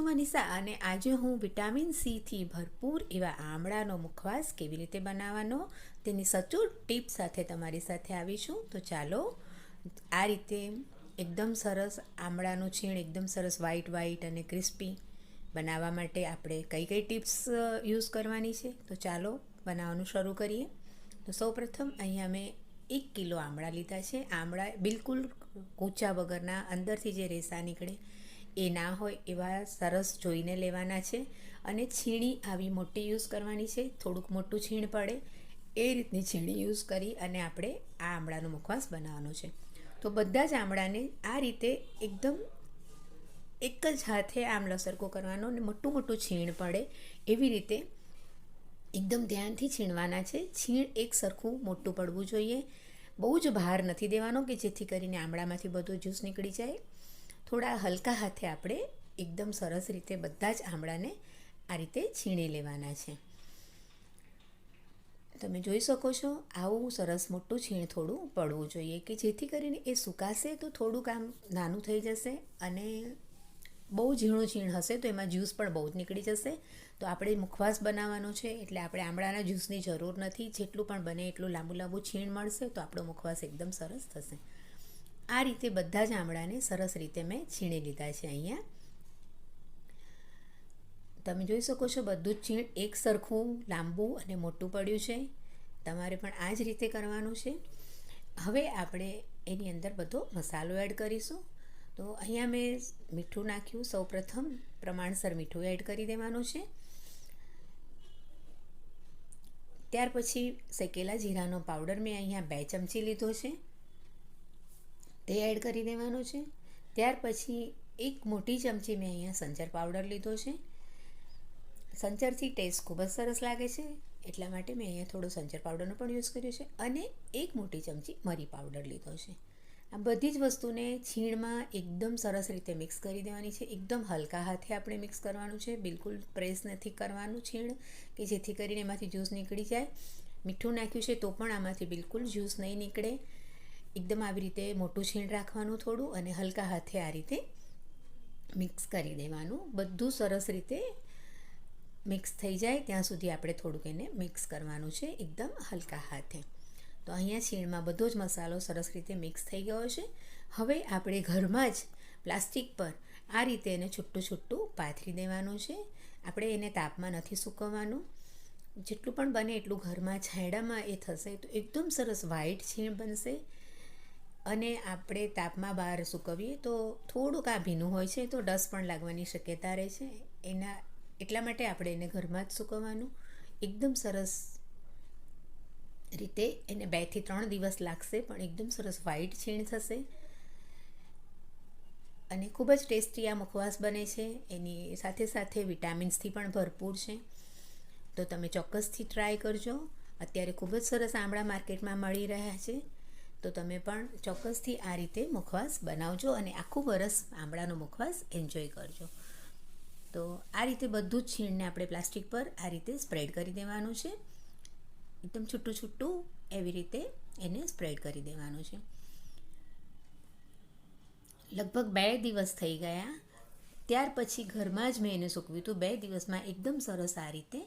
નિશા અને આજે હું વિટામિન સીથી ભરપૂર એવા આમળાનો મુખવાસ કેવી રીતે બનાવવાનો તેની સચોટ ટીપ સાથે તમારી સાથે આવીશું. તો ચાલો, આ રીતે એકદમ સરસ આમળાનું છીણ એકદમ સરસ વ્હાઈટ વ્હાઈટ અને ક્રિસ્પી બનાવવા માટે આપણે કઈ કઈ ટિપ્સ યુઝ કરવાની છે. તો ચાલો, બનાવવાનું શરૂ કરીએ. તો સૌપ્રથમ અહીંયા મેં એક કિલો આમળા લીધા છે. આમળા બિલકુલ કૂચા વગરના અંદરથી જે રેસા નીકળે એ ના હોય એવા સરસ જોઈને લેવાના છે. અને છીણી આવી મોટી યુઝ કરવાની છે. થોડુંક મોટું છીણ પડે એ રીતની છીણી યુઝ કરી અને આપણે આ આમળાનો મુખવાસ બનાવવાનો છે. તો બધા જ આમળાને આ રીતે એકદમ એક જ હાથે આમળો સરખો કરવાનો અને મોટું મોટું છીણ પડે એવી રીતે એકદમ ધ્યાનથી છીણવાના છે. છીણ એક સરખું મોટું પડવું જોઈએ. બહુ જ ભાર નથી દેવાનો કે જેથી કરીને આમળામાંથી બધો જ્યુસ નીકળી જાય. થોડા હલકા હાથે આપણે એકદમ સરસ રીતે બધા જ આમળાને આ રીતે છીણી લેવાના છે. તમે જોઈ શકો છો, આવું સરસ મોટું છીણ થોડું પડવું જોઈએ કે જેથી કરીને એ સુકાશે તો થોડુંક આમ નાનું થઈ જશે અને બહુ ઝીણું છીણ હશે તો એમાં જ્યુસ પણ બહુ જ નીકળી જશે. તો આપણે મુખવાસ બનાવવાનો છે એટલે આપણે આમળાના જ્યુસની જરૂર નથી. જેટલું પણ બને એટલું લાંબુ લાંબુ છીણ મળશે તો આપણો મુખવાસ એકદમ સરસ થશે. આ રીતે બધા જ આમળાને સરસ રીતે મેં છીણી લીધા છે અહીંયા. તમે જોઈ શકો છો બધું જ છીણ એક સરખું લાંબુ અને મોટું પડ્યું છે. તમારે પણ આ જ રીતે કરવાનું છે. હવે આપણે એની અંદર બધો મસાલો એડ કરીશું. તો અહીંયા મેં મીઠું નાખ્યું. સૌપ્રથમ પ્રમાણસર મીઠું એડ કરી દેવાનું છે. ત્યાર પછી શેકેલા જીરાનો પાવડર મેં અહીંયા બે ચમચી લીધો છે. તે એડ કરી દેવાનું છે. ત્યાર પછી એક મોટી ચમચી મેં અહીંયા સંચર પાવડર લીધો છે. સંચરથી ટેસ્ટ ખૂબ જ સરસ લાગે છે. એટલા માટે મેં અહીંયા થોડો સંચર પાવડરનો પણ યુઝ કર્યો છે અને એક મોટી ચમચી મરી પાવડર લીધો છે. આ બધી જ વસ્તુને છીણમાં એકદમ સરસ રીતે મિક્સ કરી દેવાની છે. એકદમ હલકા હાથે આપણે મિક્સ કરવાનું છે. બિલકુલ પ્રેસ નથી કરવાનું છીણ કે જેથી કરીને એમાંથી જ્યુસ નીકળી જાય. મીઠું નાખ્યું છે તો પણ આમાંથી બિલકુલ જ્યુસ નહીં નીકળે. એકદમ આવી રીતે મોટું છીણ રાખવાનું થોડું અને હલકા હાથે આ રીતે મિક્સ કરી દેવાનું. બધું સરસ રીતે મિક્સ થઈ જાય. ત્યાં સુધી આપણે થોડુંક એને મિક્સ કરવાનું છે એકદમ હલકા હાથે. તો અહીંયા છીણમાં બધો જ મસાલો સરસ રીતે મિક્સ થઈ ગયો છે. હવે આપણે ઘરમાં જ પ્લાસ્ટિક પર આ રીતે એને છૂટું છૂટું પાથરી દેવાનું છે. આપણે એને તાપમાં નથી સૂકવવાનું. જેટલું પણ બને એટલું ઘરમાં છાંયડામાં એ થશે તો એકદમ સરસ વ્હાઈટ છીણ બનશે. અને આપણે તાપમાં બહાર સૂકવીએ તો થોડુંક આ ભીનું હોય છે તો ડસ પણ લાગવાની શક્યતા રહે છે. એના એટલા માટે આપણે એને ઘરમાં જ સૂકવવાનું. એકદમ સરસ રીતે એને બેથી ત્રણ દિવસ લાગશે પણ એકદમ સરસ વ્હાઈટ છીણ થશે. અને ખૂબ જ ટેસ્ટી આ મુખવાસ બને છે. એની સાથે સાથે વિટામિન્સથી પણ ભરપૂર છે. તો તમે ચોક્કસથી ટ્રાય કરજો. અત્યારે ખૂબ જ સરસ આમળા માર્કેટમાં મળી રહ્યા છે. તો તમે પણ ચોક્કસથી આ રીતે મુખવાસ બનાવજો અને આખું વરસ આમળાનો મુખવાસ એન્જોય કરજો. તો આ રીતે બધું જ છીણને આપણે પ્લાસ્ટિક પર આ રીતે સ્પ્રેડ કરી દેવાનું છે. એકદમ છૂટું છૂટું એવી રીતે એને સ્પ્રેડ કરી દેવાનું છે. લગભગ બે દિવસ થઈ ગયા. ત્યાર પછી ઘરમાં જ મેં એને સૂકવ્યું હતું. બે દિવસમાં એકદમ સરસ આ રીતે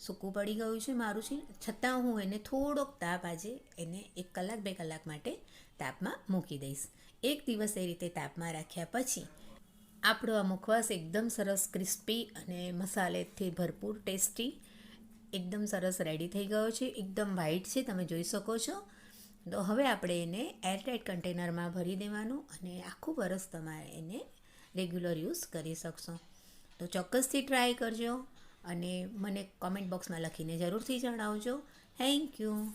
સૂકું પડી ગયું છે મારું છે છતાં હું એને થોડોક તાપ આજે એને એક કલાક, બે કલાક માટે તાપમાં મૂકી દઈશ. એક દિવસ એ રીતે તાપમાં રાખ્યા પછી આપણો આ મુખવાસ એકદમ સરસ ક્રિસ્પી અને મસાલેથી ભરપૂર ટેસ્ટી, એકદમ સરસ રેડી થઈ ગયો છે, એકદમ વ્હાઈટ છે, તમે જોઈ શકો છો. તો હવે આપણે એને એરટાઇટ કન્ટેનરમાં ભરી દેવાનું અને આખું વરસ તમારે એને રેગ્યુલર યુઝ કરી શકશો. તો ચોક્કસથી ટ્રાય કરજો. અને મને કોમેન્ટ બોક્સમાં લખીને જરૂરથી જણાવજો. Thank you